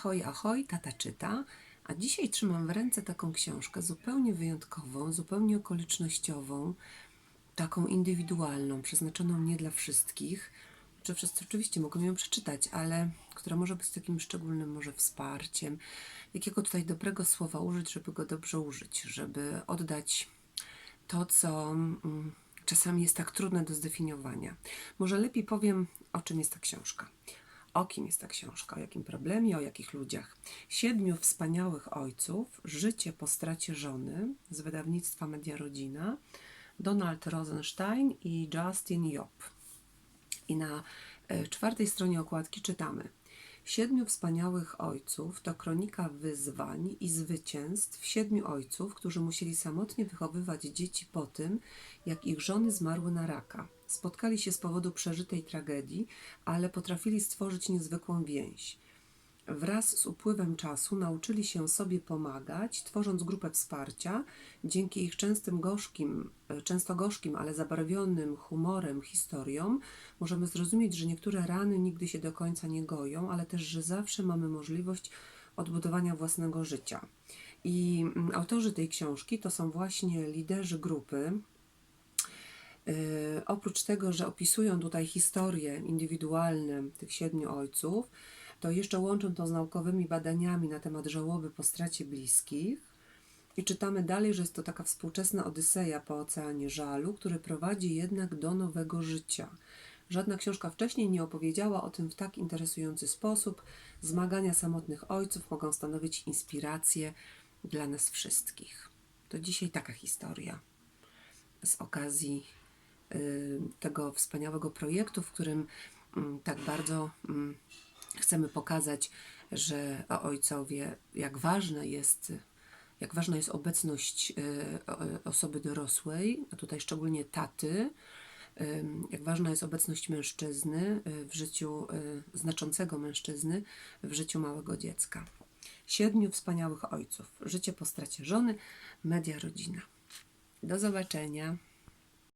Ahoj, ahoj, tata czyta. A dzisiaj trzymam w ręce taką książkę zupełnie wyjątkową, zupełnie okolicznościową, taką indywidualną, przeznaczoną nie dla wszystkich. Czy wszyscy oczywiście mogą ją przeczytać, ale która może być takim szczególnym może wsparciem. Jakiego tutaj dobrego słowa użyć, żeby go dobrze użyć, żeby oddać to, co mm, czasami jest tak trudne do zdefiniowania. Może lepiej powiem, o czym jest ta książka. O kim jest ta książka, o jakim problemie, o jakich ludziach. Siedmiu wspaniałych ojców, życie po stracie żony z wydawnictwa Media Rodzina, Donald Rosenstein i Justin Job. I na e, czwartej stronie okładki czytamy: Siedmiu wspaniałych ojców to kronika wyzwań i zwycięstw siedmiu ojców, którzy musieli samotnie wychowywać dzieci po tym, jak ich żony zmarły na raka. Spotkali się z powodu przeżytej tragedii, ale potrafili stworzyć niezwykłą więź. Wraz z upływem czasu nauczyli się sobie pomagać, tworząc grupę wsparcia. Dzięki ich częstym gorzkim, e, często gorzkim, ale zabarwionym humorem, historiom, możemy zrozumieć, że niektóre rany nigdy się do końca nie goją, ale też, że zawsze mamy możliwość odbudowania własnego życia. I mm, autorzy tej książki to są właśnie liderzy grupy, Yy, oprócz tego, że opisują tutaj historie indywidualne tych siedmiu ojców, to jeszcze łączą to z naukowymi badaniami na temat żałoby po stracie bliskich. I czytamy dalej, że jest to taka współczesna odyseja po oceanie żalu, który prowadzi jednak do nowego życia. Żadna książka wcześniej nie opowiedziała o tym w tak interesujący sposób. Zmagania samotnych ojców mogą stanowić inspirację dla nas wszystkich. To dzisiaj taka historia z okazji y, tego wspaniałego projektu, w którym mm, tak bardzo mm, chcemy pokazać, że ojcowie, jak ważne jest, jak ważna jest obecność o- osoby dorosłej, a tutaj szczególnie taty, jak ważna jest obecność mężczyzny y, w życiu, y, znaczącego mężczyzny w życiu małego dziecka. Siedmiu wspaniałych ojców. Życie po stracie żony, media rodzina. Do zobaczenia.